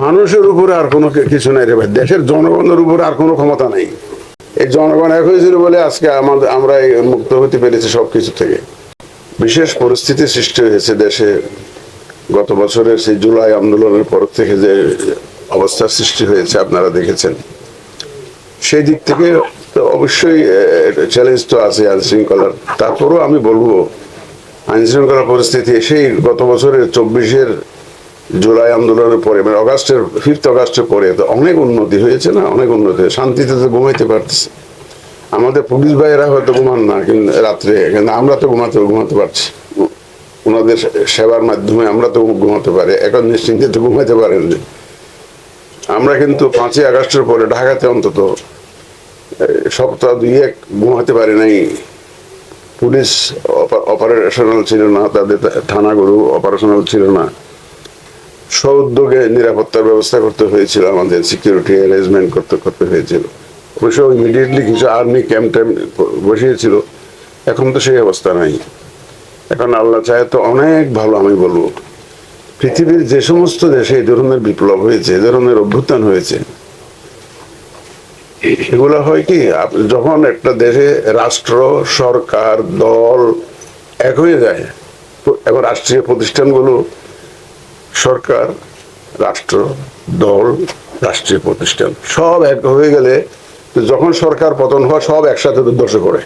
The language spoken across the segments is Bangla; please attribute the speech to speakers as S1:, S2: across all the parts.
S1: মানুষের উপরে আর কোনো কিছু নাই রে ভাই। দেশের জনগণের উপরে আর কোনো ক্ষমতা নাই। এই জনগণ এক হয়েছিল বলে আজকে আমাদের আমরা মুক্ত হতে পেরেছি সবকিছু থেকে। বিশেষ পরিস্থিতি সৃষ্টি হয়েছে দেশে। গত বছরের সেই জুলাই আন্দোলনের পর থেকে যে অবস্থার সৃষ্টি হয়েছে, আপনারা দেখেছেন। সেই দিক থেকে অবশ্যই চ্যালেঞ্জ তো আছে আইন শৃঙ্খলার। তারপরেও আমি বলব, আইন শৃঙ্খলা পরিস্থিতি সেই গত বছরের চব্বিশের জুলাই আন্দোলনের পরে মানে অগাস্টের ফিফথ অগাস্টের পরে তো অনেক উন্নতি হয়েছে না? অনেক উন্নতি। শান্তিতে তো ঘুমাইতে পারতেছে। আমাদের পুলিশ ভাইয়েরা হয়তো ঘুমান না কিন্তু রাত্রে, কিন্তু আমরা তো ঘুমাতে ঘুমাতে পারছি। ওনাদের সেবার মাধ্যমে আমরা তো ঘুমাতে পারি। এখন নিশ্চিন্তে তো ঘুমাইতে পারেন আমরা কিন্তু পাঁচই আগস্টের পরে ঢাকাতে অন্তত সপ্তাহ দুই এক ঘুমাতে পারি নাই। পুলিশ অপারেশনাল ছিল না, তাদের থানাগুলো অপারেশনাল ছিল না। স্ব উদ্যোগে নিরাপত্তার ব্যবস্থা করতে হয়েছিল, আমাদের সিকিউরিটি অ্যারেঞ্জমেন্ট করতে করতে হয়েছিল। অবশ্য ইমিডিয়েটলি কিছু আর্মি ক্যাম্প ট্যাম্প বসিয়েছিল, এখন তো সেই অবস্থা নাই। এখন আল্লাহ চায় তো অনেক ভালো, আমি বলব। পৃথিবীর যে সমস্ত দেশে এই ধরনের বিপ্লব হয়েছে, এই ধরনের অভ্যুত্থান হয়েছে, এগুলো হয় কি যখন একটা দেশে রাষ্ট্র, সরকার, দল এক হয়ে যায়, এখন রাষ্ট্রীয় প্রতিষ্ঠানগুলো সরকার, রাষ্ট্র, দল, রাষ্ট্রীয় প্রতিষ্ঠান সব এক হয়ে গেলে যখন সরকার পতন হয় সব একসাথে ধসে পড়ে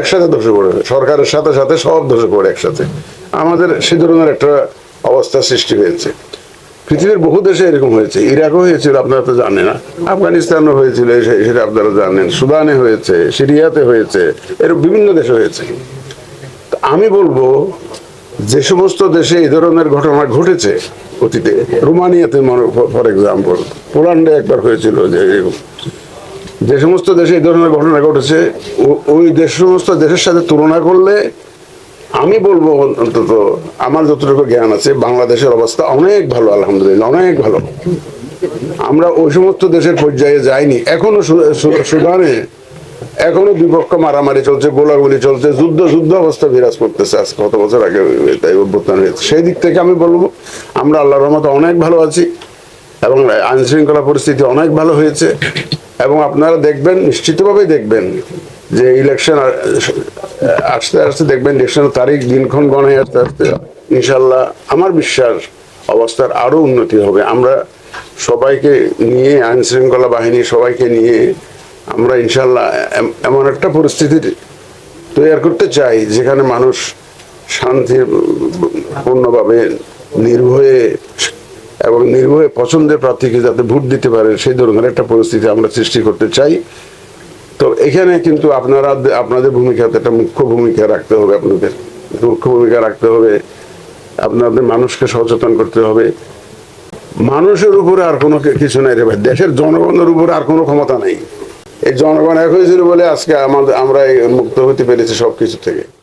S1: একসাথে ধসে পড়ে সরকারের সাথে সাথে সব ধসে পড়ে একসাথে। আমাদের সে ধরনের একটা অবস্থা সৃষ্টি হয়েছে। পৃথিবীর বহু দেশে এরকম হয়েছে। ইরাকও হয়েছিল, আপনারা তো জানেন না। আফগানিস্তানও হয়েছিল সেটা আপনারা জানেন। সুদানে হয়েছে, সিরিয়াতে হয়েছে, এরকম বিভিন্ন দেশে হয়েছে। আমি বলব যে সমস্ত দেশে এই ধরনের ঘটনা ঘটেছে অতীতে, রোমানিয়াতে মনে ফর এক্সাম্পল পোল্যান্ডে একবার হয়েছিল যে যে সমস্ত দেশে এই ধরনের ঘটনা ঘটেছে ওই দেশ সমস্ত দেশের সাথে তুলনা করলে, আমি বলব অন্তত আমার যতটুকু জ্ঞান আছে, বাংলাদেশের অবস্থা অনেক ভালো, আলহামদুলিল্লাহ, অনেক ভালো। আমরা ওই সমস্ত দেশের পর্যায়ে যাইনি। এখনও সুদানে এখনও বিপক্ষ মারামারি চলছে, গোলাগুলি চলছে, যুদ্ধ যুদ্ধ অবস্থা বিরাজ করতেছে আজ কত বছর আগে তাই অভ্যুত্থান হয়েছে। সেই দিক থেকে আমি বলব, আমরা আল্লাহর রহমতে অনেক ভালো আছি এবং আইন শৃঙ্খলা পরিস্থিতি অনেক ভালো হয়েছে এবং আপনারা দেখবেন, নিশ্চিতভাবেই দেখবেন যে ইলেকশন আসতে আসতে দেখবেন ইলেকশনের তারিখ দিনক্ষণ গণে আসতে আসতে ইনশাল্লাহ আমার বিশ্বাস অবস্থার আরও উন্নতি হবে। আমরা সবাইকে নিয়ে, আইন শৃঙ্খলা বাহিনী সবাইকে নিয়ে আমরা ইনশাল্লাহ এমন একটা পরিস্থিতি তৈরি করতে চাই, যেখানে মানুষ শান্তির পূর্ণভাবে নির্ভয়ে এবং নির্ভয়ে পছন্দের প্রার্থীকে যাতে ভোট দিতে পারে, সেই ধরনের একটা পরিস্থিতি আমরা সৃষ্টি করতে চাই। তো এখানে কিন্তু আপনারা, আপনাদের ভূমিকাতে একটা মুখ্য ভূমিকা রাখতে হবে আপনাদের। মুখ্য ভূমিকা রাখতে হবে, আপনাদের মানুষকে সচেতন করতে হবে। মানুষের উপরে আর কোনো কিছু নাই রে ভাই, দেশের জনগণের উপরে আর কোনো ক্ষমতা নাই। এই জনগণ এক হয়েছিল বলে আজকে আমাদের আমরা মুক্ত হতে পেরেছি সবকিছু থেকে।